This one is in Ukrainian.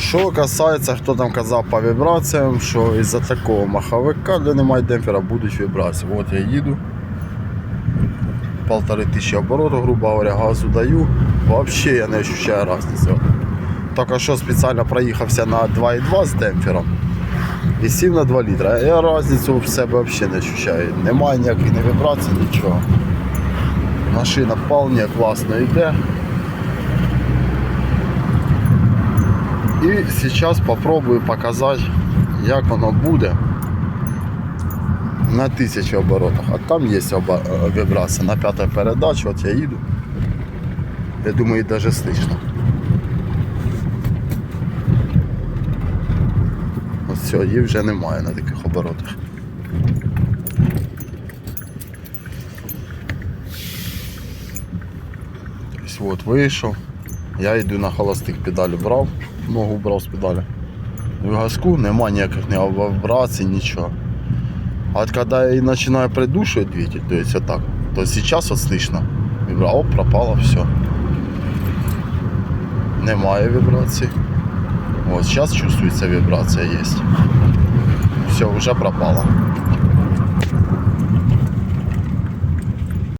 Що касається, хто там казав по вібраціям, що із-за такого маховика, де немає демпфера, будуть вібрації. От я їду. Полтори тисячі оборотів, грубо говоря, газу даю. Взагалі я не відчуваю різниці. Тільки що спеціально проїхався на 2,2 з демпфером і сів на 2 літра. Я різницю в себе взагалі не відчуваю. Немає ніяких не вібрацій, нічого. Машина вполне класно йде. І зараз попробую показати, як воно буде на тисячі оборотах. А там є е, вібрація на п'ятій передачі, от я їду. Я думаю, навіть слышно. Ось цього її вже немає на таких оборотах. Тобто от вийшов. Я йду на холостих педалі брав, ногу брав з педалі. В газку нема ніяких ні вібрацій, нічого. А от коли я починаю придушивать двигатель, то есть так, то сейчас вот слышно. Вибра, оп, пропало все. Немає вібрацій. Вот сейчас чувствуется вибрация есть. Все, уже пропало.